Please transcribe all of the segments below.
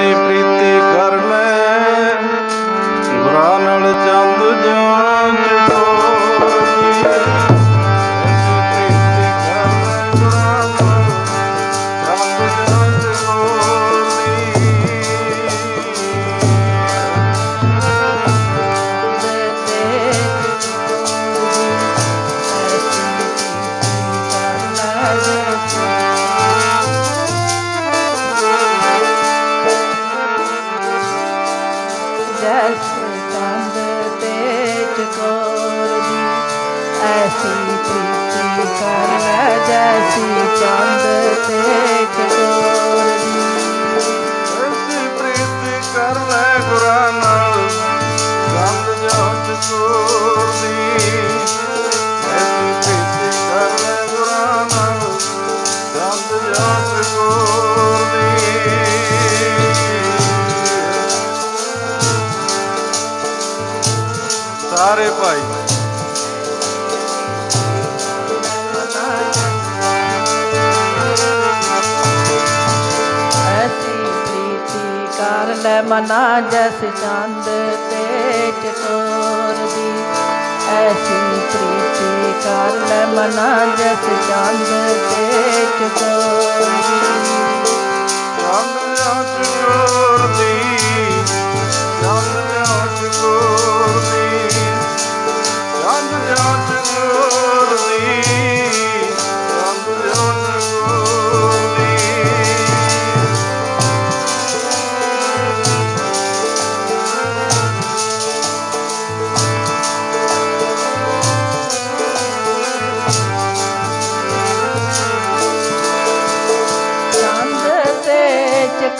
nasip ਕੀਤੀ ਕਰ ਜੈਸੀ ਚੰਦ ਤੇ ਮਨਾ ਜਸ ਚੰਦ ਤੇ ਚਤੋਰ ਦੀ ਐਸੀ ਪ੍ਰੀਤੀ ਕਰ ਲੈ ਮਨਾ ਜਸ ਚੰਦ ਤੇ ਚਤੋਰ ਦੀ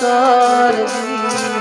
कर दी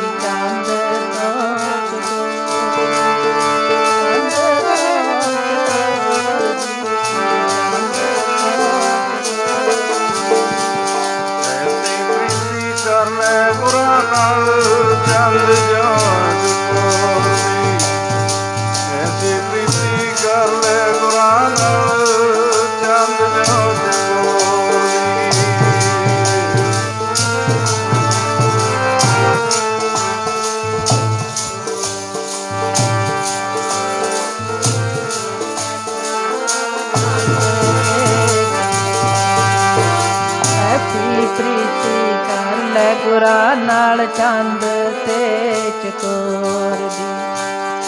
ਚੜੈ ਗੁਰਾ ਨਾਲ ਚੰਦ ਤੇ ਚਕੋਰ ਦੀ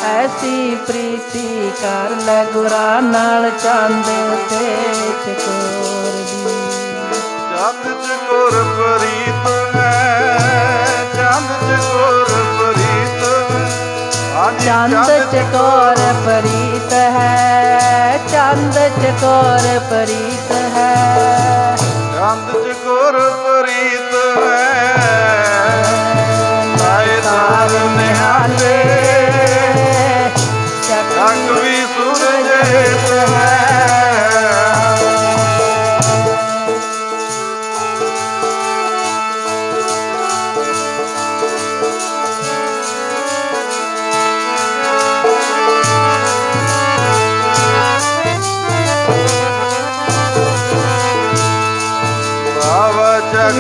ਐਸੀ ਪ੍ਰੀਤੀ ਕਰ ਲੈ ਗੁਰਾ ਨਾਲ ਚੰਦ ਤੇ ਚਕੋਰ ਦੀ ਚੰਦ ਚਕੋਰ ਪ੍ਰੀਤ ਮੈਂ ਚੰਦ ਚਕੋਰ ਪ੍ਰੀਤ ਚੰਦ ਚਕੋਰ ਪ੍ਰੀਤ ਹੈ ਚੰਦ ਚਕੋਰ ਪ੍ਰੀਤ ਹੈ। ਚੰਦ ਚਕੋਰ ਪ੍ਰੀਤ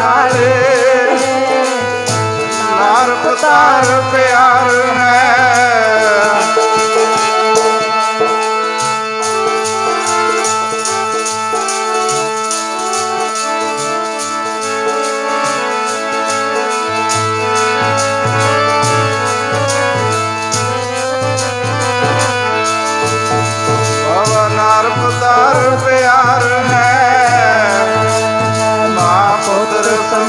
ਨਾਲੇ। ਨਾਰ ਪਤਾਰ ਪਿਆਰ ਹੈ। ਪੁੱਤਰ